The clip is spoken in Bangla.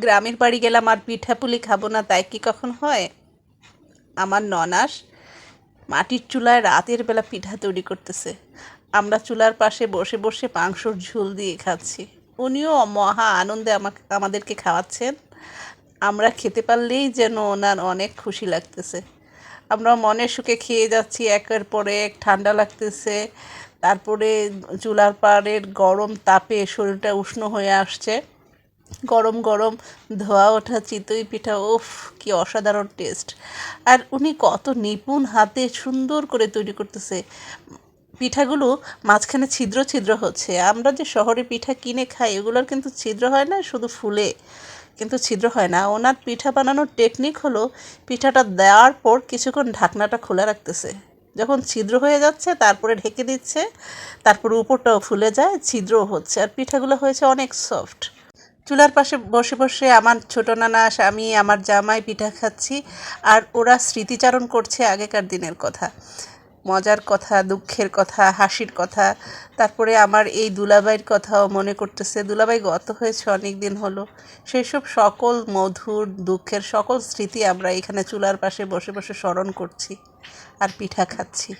গ্রামের বাড়ি গেলাম আর পিঠাপুলি খাব না, তাই কি কখন হয়? আমার ননাস মাটির চুলায় রাতের বেলা পিঠা তৈরি করতেছে। আমরা চুলার পাশে বসে বসে মাংসর ঝোল দিয়ে খাচ্ছি। উনিও মহা আনন্দে আমাকে, আমাদেরকে খাওয়াচ্ছেন। আমরা খেতে পারলেই যেন ওনার অনেক খুশি লাগতেছে। আমরা মনের সুখে খেয়ে যাচ্ছি, একের পরে এক ঠান্ডা লাগতেছে। তারপরে চুলার পাড়ের গরম তাপে শরীরটা উষ্ণ হয়ে আসছে। গরম গরম ধোয়া ওঠা, চিতই পিঠা, উফ, কি অসাধারণ টেস্ট আর উনি কত নিপুণ হাতে সুন্দর করে তৈরি করতেছে। পিঠাগুলো মাঝখানে ছিদ্র ছিদ্র হচ্ছে। আমরা যে শহরে পিঠা কিনে খাই, এগুলোর কিন্তু ছিদ্র হয় না, শুধু ফুলে। কিন্তু ছিদ্র হয় না। ওনার পিঠা বানানোর টেকনিক হলো পিঠাটা দেওয়ার পর কিছুক্ষণ ঢাকনাটা খোলা রাখতেছে। যখন ছিদ্র হয়ে যাচ্ছে, তারপরে ঢেকে দিচ্ছে, তারপরে উপরটাও ফুলে যায়, ছিদ্রও হচ্ছে। আর পিঠাগুলো হয়েছে অনেক সফট চুলার পাশে বসে বসে আমার ছোট নানা আমি আমার জামাই পিঠা খাচ্ছি আর ওরা স্মৃতিচারণ করছে আগেকার দিনের কথা। মজার কথা, দুঃখের কথা, হাসির কথা। তারপরে আমার এই দুলাবাইয়ের কথাও মনে করতেছে দুলাবাই গত হয়েছে, অনেক দিন হলো। সেই সব সকল মধুর, দুঃখের সকল স্মৃতি আমরা এখানে চুলার পাশে বসে বসে স্মরণ করছি আর পিঠা খাচ্ছি।